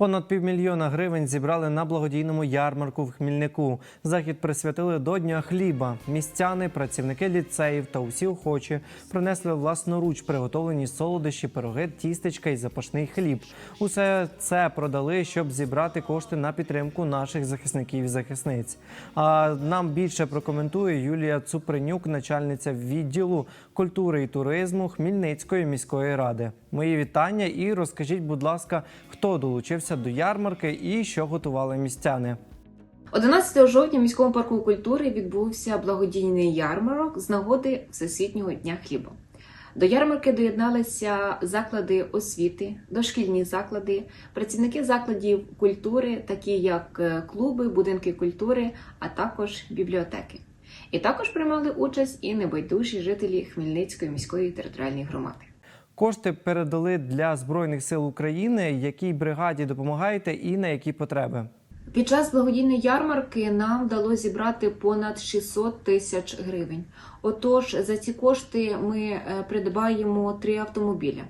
Понад півмільйона гривень зібрали на благодійному ярмарку в Хмільнику. Захід присвятили до Дня хліба. Містяни, працівники ліцеїв та усі охочі принесли власноруч приготовлені солодощі, пироги, тістечка і запашний хліб. Усе це продали, щоб зібрати кошти на підтримку наших захисників і захисниць. А нам більше прокоментує Юлія Цупринюк, начальниця відділу культури і туризму Хмільницької міської ради. Мої вітання і розкажіть, будь ласка, хто долучився до ярмарки і що готували містяни. 11 жовтня в міському парку культури відбувся благодійний ярмарок з нагоди Всесвітнього дня хліба. До ярмарки доєдналися заклади освіти, дошкільні заклади, працівники закладів культури, такі як е, клуби, будинки культури, а також бібліотеки. І також приймали участь і небайдужі жителі Хмельницької міської територіальної громади. Кошти передали для збройних сил України. Якій бригаді допомагаєте і на які потреби? Під час благодійної ярмарки нам вдалося зібрати понад 600 тисяч гривень. Отож, за ці кошти ми е, придбаємо три автомобіля.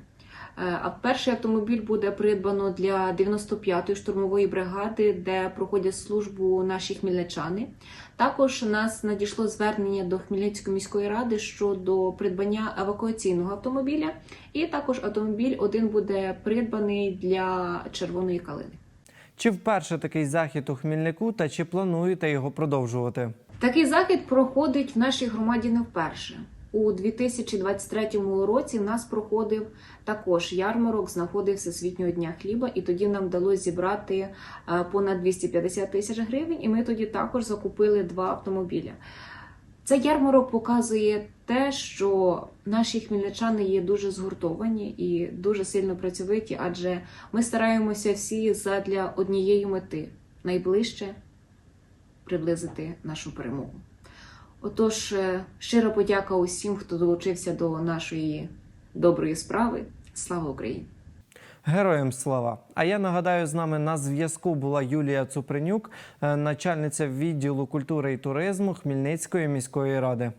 Е, А перший автомобіль буде придбано для 95-ї штурмової бригади, де проходять службу наші хмельничани. Також у нас надійшло звернення до Хмельницької міської ради щодо придбання евакуаційного автомобіля, і також автомобіль один буде придбаний для червоної калини. Чи вперше такий захід у Хмільнику та чи плануєте його продовжувати? Такий захід проходить в нашій громаді не вперше. У 2023 році в нас проходив також ярмарок з нагоди Всесвітнього дня хліба, і тоді нам вдалося зібрати е, понад 250 тисяч гривень, і ми тоді також закупили два автомобіля. Цей ярмарок показує те, що наші хмельничани є дуже згуртовані і дуже сильно працьовиті, адже ми стараємося всі задля однієї мети найближче приблизити нашу перемогу. Отож, щиро щира подяка усім, хто долучився до нашої доброї справи. Слава Україні! Героям слава! А я нагадаю, з нами на зв'язку була Юлія Цупринюк, е, начальниця відділу культури і туризму Хмельницької міської ради.